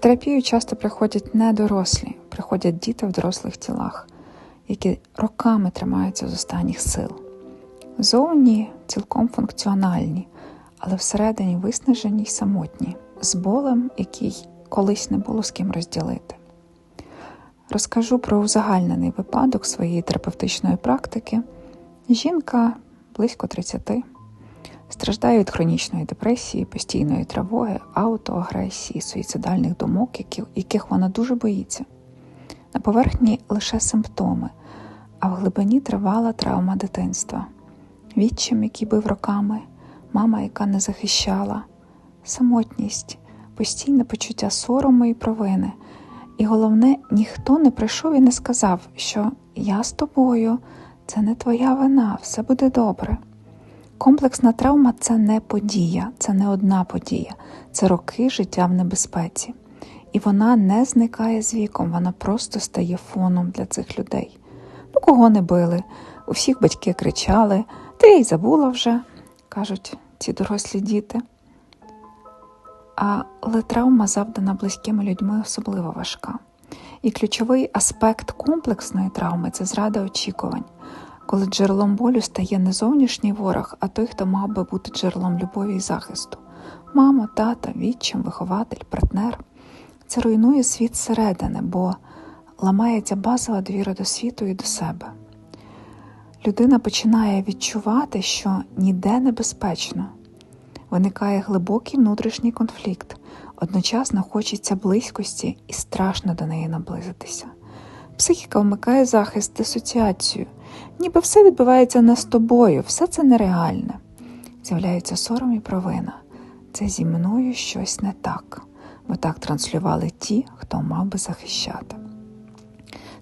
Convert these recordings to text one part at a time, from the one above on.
Терапію часто приходять не дорослі, приходять діти в дорослих тілах, які роками тримаються з останніх сил. Зовні цілком функціональні, але всередині виснажені й самотні, з болем, який колись не було з ким розділити. Розкажу про узагальнений випадок своєї терапевтичної практики. Жінка близько 30, страждає від хронічної депресії, постійної тривоги, аутоагресії, суїцидальних думок, яких вона дуже боїться. На поверхні лише симптоми, а в глибині тривала травма дитинства, відчим, який бив роками, мама, яка не захищала, самотність, постійне почуття сорому і провини. І головне, ніхто не прийшов і не сказав, що я з тобою, це не твоя вина, все буде добре. Комплексна травма це не подія, це не одна подія, це роки життя в небезпеці. І вона не зникає з віком, вона просто стає фоном для цих людей. Ну, кого не били, у всіх батьки кричали, ти й забула вже, кажуть ці дорослі діти. Але травма, завдана близькими людьми, особливо важка. І ключовий аспект комплексної травми це зрада очікувань, коли джерелом болю стає не зовнішній ворог, а той, хто мав би бути джерелом любові і захисту. Мама, тата, відчим, вихователь, партнер. Це руйнує світ зсередини, бо ламається базова довіра до світу і до себе. Людина починає відчувати, що ніде небезпечно, виникає глибокий внутрішній конфлікт, одночасно хочеться близькості і страшно до неї наблизитися. Психіка вмикає захист, дисоціацію, ніби все відбувається не з тобою, все це нереальне. З'являються сором і провина. Це зі мною щось не так, бо так транслювали ті, хто мав би захищати.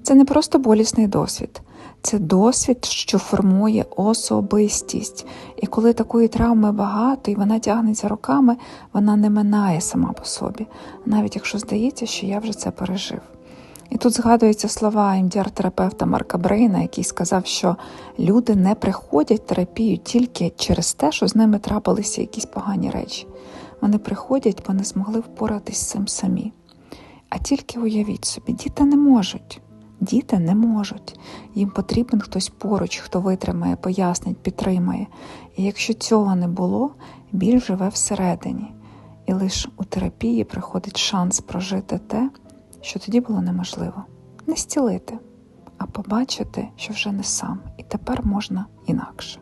Це не просто болісний досвід, це досвід, що формує особистість. І коли такої травми багато і вона тягнеться роками, вона не минає сама по собі, навіть якщо здається, що я вже це пережив. І тут згадуються слова імдіар-терапевта Марка Брейна, який сказав, що люди не приходять в терапію тільки через те, що з ними трапилися якісь погані речі. Вони приходять, бо не змогли впоратись з цим самі. А тільки уявіть собі, діти не можуть. Діти не можуть. Їм потрібен хтось поруч, хто витримає, пояснить, підтримає. І якщо цього не було, біль живе всередині. І лише у терапії приходить шанс прожити те, що тоді було неможливо. Не стілити, а побачити, що вже не сам, і тепер можна інакше.